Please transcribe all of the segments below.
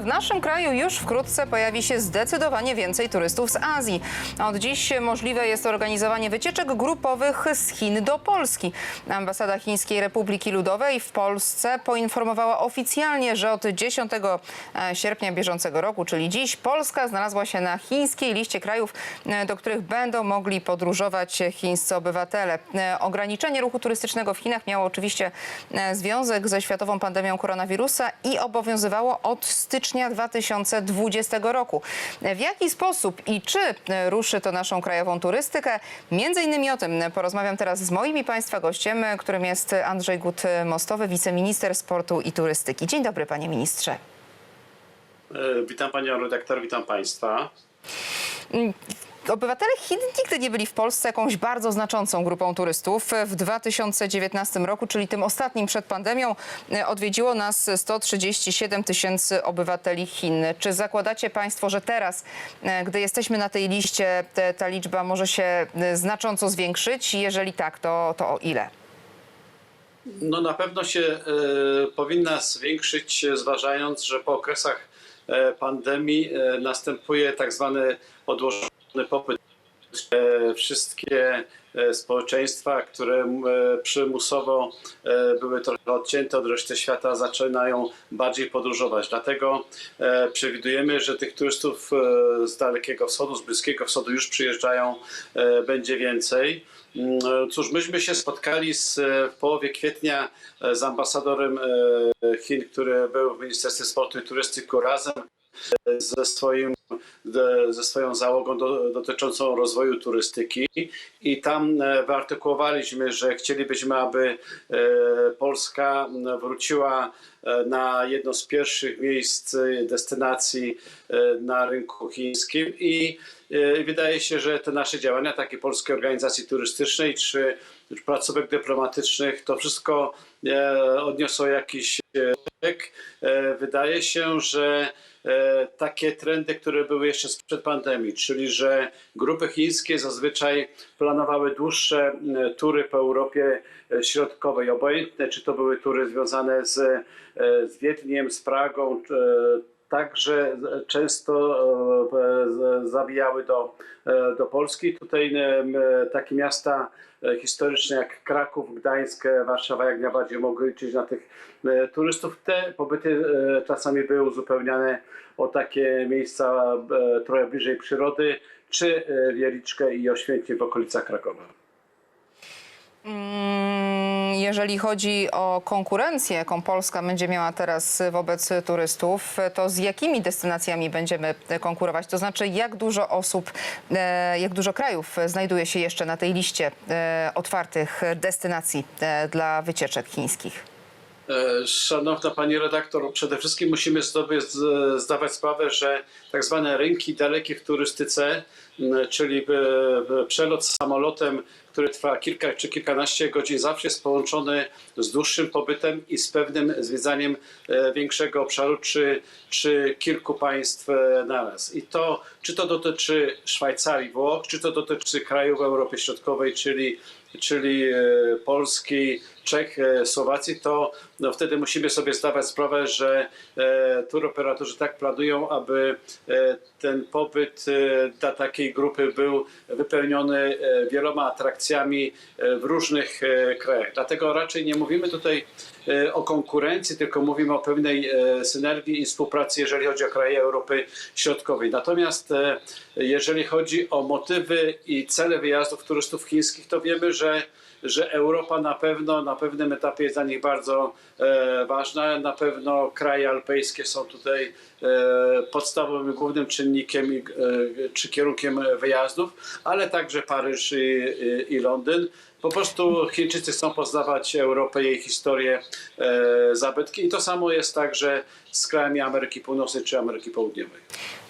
W naszym kraju już wkrótce pojawi się zdecydowanie więcej turystów z Azji. Od dziś możliwe jest organizowanie wycieczek grupowych z Chin do Polski. Ambasada Chińskiej Republiki Ludowej w Polsce poinformowała oficjalnie, że od 10 sierpnia bieżącego roku, czyli dziś, Polska znalazła się na chińskiej liście krajów, e, do których będą mogli podróżować chińscy obywatele. E, Ograniczenie ruchu turystycznego w Chinach miało oczywiście e, związek ze światową pandemią koronawirusa i obowiązywało od stycznia 2020 roku. W jaki sposób i czy e, ruszy to naszą krajową turystykę? Między innymi o tym porozmawiam teraz z moim i Państwa gościem, e, którym jest Andrzej Gut-Mostowy, wiceminister sportu i turystyki. Dzień dobry, panie ministrze. E, Witam panią redaktor, witam państwa. Obywatele Chin nigdy nie byli w Polsce jakąś bardzo znaczącą grupą turystów. W 2019 roku, czyli tym ostatnim przed pandemią, odwiedziło nas 137 tysięcy obywateli Chin. Czy zakładacie Państwo, że teraz, e, gdy jesteśmy na tej liście, te, ta liczba może się e, znacząco zwiększyć? Jeżeli tak, to, to o ile? No na pewno się e, powinna zwiększyć, zważając, że po okresach pandemii następuje tak zwany odłożony popyt. E, wszystkie e, społeczeństwa, które e, przymusowo były trochę odcięte od reszty świata, zaczynają bardziej podróżować. Dlatego przewidujemy, że tych turystów z Dalekiego Wschodu, z Bliskiego Wschodu już przyjeżdżają, będzie więcej. Mm, Cóż, myśmy się spotkali z, w połowie kwietnia z ambasadorem Chin, który był w Ministerstwie Sportu i Turystyki razem ze, swoim, ze swoją załogą do, dotyczącą rozwoju turystyki. I tam e, wyartykułowaliśmy, że chcielibyśmy, aby e, Polska wróciła na jedno z pierwszych miejsc e, destynacji e, na rynku chińskim i e, wydaje się, że te nasze działania, takie Polskiej Organizacji Turystycznej czy placówek dyplomatycznych, to wszystko e, odniosło jakiś e, efekt. E, Wydaje się, że e, takie trendy, które były jeszcze sprzed pandemii, czyli że grupy chińskie zazwyczaj planowały dłuższe tury po Europie e, Środkowej, obojętne czy to były tury związane z, e, z Wiedniem, z Pragą, e, także często e, zabijały do, e, do Polski. Tutaj e, takie miasta e, historyczne jak Kraków, Gdańsk, e, Warszawa jak najbardziej mogły liczyć na tych e, turystów. Te pobyty e, czasami były uzupełniane o takie miejsca e, trochę bliżej przyrody, czy e, Wieliczkę i Oświęcim w okolicach Krakowa. Mm, Jeżeli chodzi o konkurencję, jaką Polska będzie miała teraz wobec turystów, to z jakimi destynacjami będziemy konkurować? To znaczy, jak dużo osób, e, jak dużo krajów znajduje się jeszcze na tej liście e, otwartych destynacji e, dla wycieczek chińskich? Szanowna Pani redaktor, przede wszystkim musimy sobie zdawać sprawę, że tak zwane rynki dalekie w turystyce, czyli e, przelot samolotem, który trwa kilka czy kilkanaście godzin, zawsze jest połączony z dłuższym pobytem i z pewnym zwiedzaniem e, większego obszaru czy, czy kilku państw e, naraz. I to, czy to dotyczy Szwajcarii, Włoch, czy to dotyczy krajów Europy Środkowej, czyli czyli Polski, Czech, Słowacji, to no, wtedy musimy sobie zdawać sprawę, że turoperatorzy tak planują, aby ten pobyt dla takiej grupy był wypełniony e, wieloma atrakcjami e, w różnych e, krajach. Dlatego raczej nie mówimy tutaj o konkurencji, tylko mówimy o pewnej e, synergii i współpracy, jeżeli chodzi o kraje Europy Środkowej. Natomiast e, jeżeli chodzi o motywy i cele wyjazdów turystów chińskich, to wiemy, że że Europa na pewno na pewnym etapie jest dla nich bardzo e, ważna. Na pewno kraje alpejskie są tutaj e, podstawowym, głównym czynnikiem e, czy kierunkiem wyjazdów, ale także Paryż i, i, i Londyn. Po prostu Chińczycy chcą poznawać Europę, jej historię, e, zabytki i to samo jest także z krajami Ameryki Północnej czy Ameryki Południowej.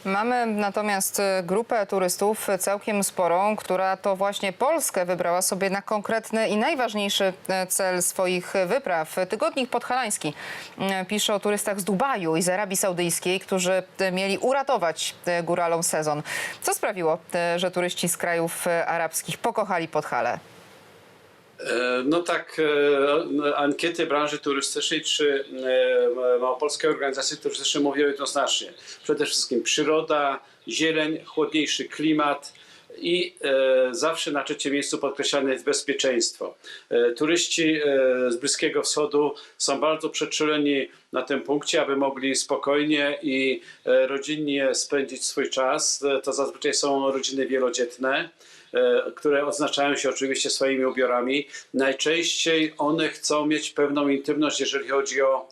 Mamy natomiast grupę turystów całkiem sporą, która to właśnie Polskę wybrała sobie na konkretny i najważniejszy e, cel swoich wypraw. Tygodnik Podhalański e, pisze o turystach z Dubaju i z Arabii Saudyjskiej, którzy e, mieli uratować góralom sezon. Co sprawiło, że turyści z krajów arabskich pokochali Podhale? E, No tak, e, ankiety branży turystycznej czy e, Małopolskiej Organizacji Turystycznej mówią jednoznacznie. Przede wszystkim przyroda, zieleń, chłodniejszy klimat i zawsze na trzecim miejscu podkreślane jest bezpieczeństwo. Turyści z Bliskiego Wschodu są bardzo przeczuleni na tym punkcie, aby mogli spokojnie i e, rodzinnie spędzić swój czas. E, To zazwyczaj są rodziny wielodzietne e, które odznaczają się oczywiście swoimi ubiorami. Najczęściej one chcą mieć pewną intymność, jeżeli chodzi o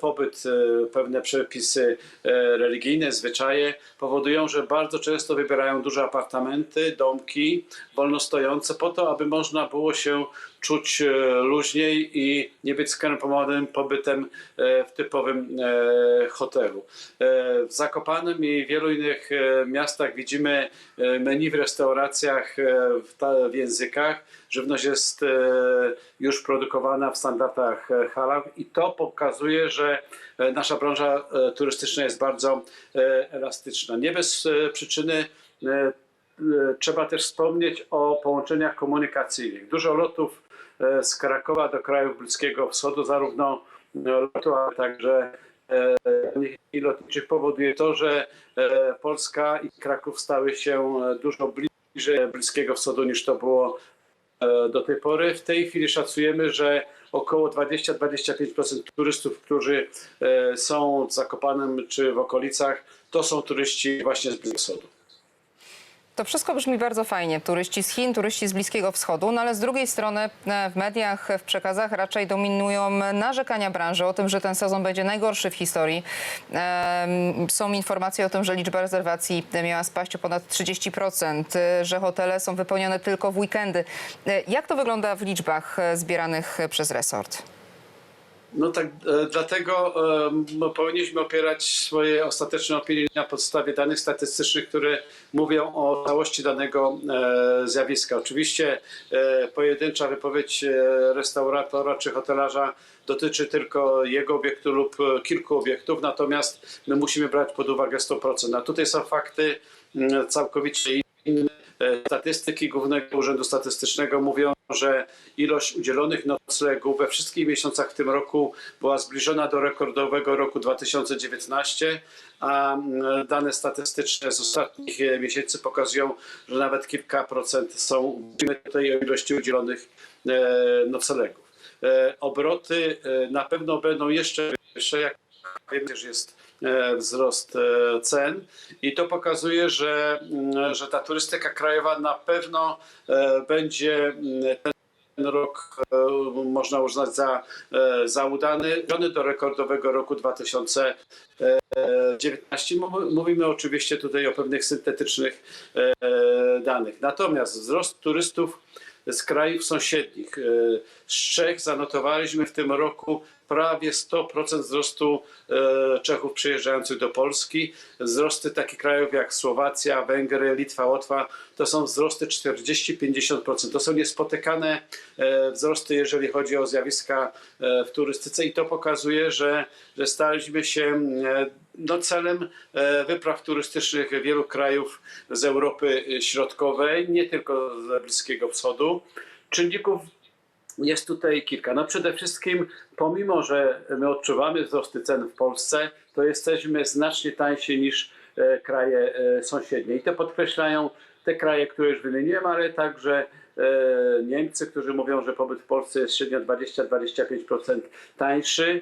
pobyt, pewne przepisy religijne, zwyczaje powodują, że bardzo często wybierają duże apartamenty, domki wolnostojące po to, aby można było się czuć luźniej i nie być skrępowanym pobytem w typowym e, hotelu. E, W Zakopanem i wielu innych e, miastach widzimy menu w restauracjach w, językach. Żywność jest już produkowana w standardach halal i to pokazuje, że nasza branża turystyczna jest bardzo elastyczna. Nie bez przyczyny trzeba też wspomnieć o połączeniach komunikacyjnych. Dużo lotów z Krakowa do krajów Bliskiego Wschodu, zarówno lotu, ale także e, i lotniczych powoduje to, że e, Polska i Kraków stały się e, dużo bliżej Bliskiego Wschodu niż to było do tej pory. W tej chwili szacujemy, że około 20-25% turystów, którzy są w Zakopanem czy w okolicach, to są turyści właśnie z Bliskiego Wschodu. To wszystko brzmi bardzo fajnie. Turyści z Chin, turyści z Bliskiego Wschodu, no ale z drugiej strony e, w mediach, w przekazach raczej dominują narzekania branży o tym, że ten sezon będzie najgorszy w historii. Są informacje o tym, że liczba rezerwacji miała spaść o ponad 30%, e, że hotele są wypełnione tylko w weekendy. E, Jak to wygląda w liczbach zbieranych przez resort? No tak, e, dlatego m, powinniśmy opierać swoje ostateczne opinie na podstawie danych statystycznych, które mówią o całości danego e, zjawiska. Oczywiście e, pojedyncza wypowiedź restauratora czy hotelarza dotyczy tylko jego obiektu lub kilku obiektów, natomiast my musimy brać pod uwagę 100%. A tutaj są fakty m, całkowicie inne. Statystyki Głównego Urzędu Statystycznego mówią, że ilość udzielonych noclegów we wszystkich miesiącach w tym roku była zbliżona do rekordowego roku 2019, a mm, dane statystyczne z ostatnich e, miesięcy pokazują, że nawet kilka procent są tutaj o ilości udzielonych e, noclegów. E, Obroty na pewno będą jeszcze wyższe, jak wiemy, że jest wzrost e, cen i to pokazuje, że, mm, że ta turystyka krajowa na pewno e, będzie mm, ten rok e, można uznać za, e, za udany, do rekordowego roku 2019. Mów- Mówimy oczywiście tutaj o pewnych syntetycznych e, danych. Natomiast wzrost turystów z krajów sąsiednich. e, Z Czech zanotowaliśmy w tym roku prawie 100% wzrostu e, Czechów przyjeżdżających do Polski. Wzrosty takich krajów jak Słowacja, Węgry, Litwa, Łotwa to są wzrosty 40-50%. To są niespotykane e, wzrosty, jeżeli chodzi o zjawiska e, w turystyce i to pokazuje, że, że staliśmy się no, celem wypraw turystycznych wielu krajów z Europy Środkowej, nie tylko z Bliskiego Wschodu. Czynników jest tutaj kilka. No przede wszystkim, pomimo że my odczuwamy wzrosty cen w Polsce, to jesteśmy znacznie tańsi niż e, kraje e, sąsiednie. I to podkreślają te kraje, które już wymieniłem, ale także e, Niemcy, którzy mówią, że pobyt w Polsce jest średnio 20-25% tańszy.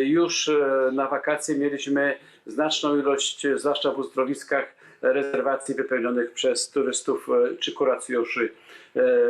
Już na wakacje mieliśmy znaczną ilość, zwłaszcza w uzdrowiskach, rezerwacji wypełnionych przez turystów czy kuracjuszy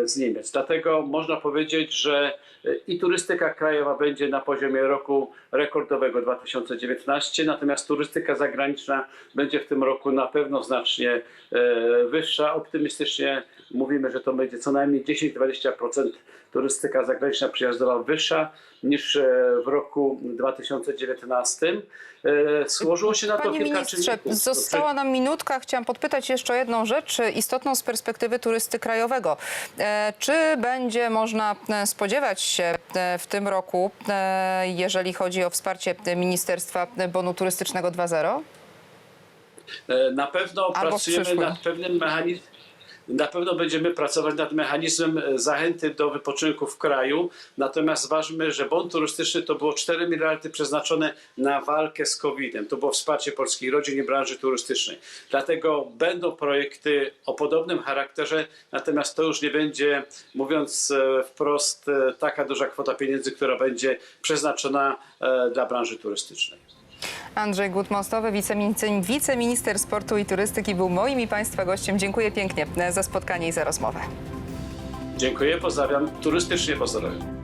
z Niemiec. Dlatego można powiedzieć, że e, i turystyka krajowa będzie na poziomie roku rekordowego 2019, natomiast turystyka zagraniczna będzie w tym roku na pewno znacznie e, wyższa. Optymistycznie mówimy, że to będzie co najmniej 10-20% turystyka zagraniczna przyjazdowa wyższa niż e, w roku 2019. E, Złożyło się na to Panie kilka ministrze, czynników. została nam minutka. Chciałam podpytać jeszcze jedną rzecz, istotną z perspektywy turysty krajowego. E, Czy będzie można e, spodziewać się e, w tym roku, jeżeli chodzi o wsparcie Ministerstwa Bonu Turystycznego 2.0? E, Na pewno Albo pracujemy nad pewnym mechanizmem. Na pewno będziemy pracować nad mechanizmem e, zachęty do wypoczynku w kraju. Natomiast ważmy, że bon turystyczny to było 4 miliardy przeznaczone na walkę z COVID-em. To było wsparcie polskiej rodzin i branży turystycznej. Dlatego będą projekty o podobnym charakterze, natomiast to już nie będzie, mówiąc e, wprost, e, taka duża kwota pieniędzy, która będzie przeznaczona dla branży turystycznej. Andrzej Gut-Mostowy, wiceminister, wiceminister sportu i turystyki, był moim i Państwa gościem. Dziękuję pięknie za spotkanie i za rozmowę. Dziękuję, pozdrawiam, turystycznie pozdrawiam.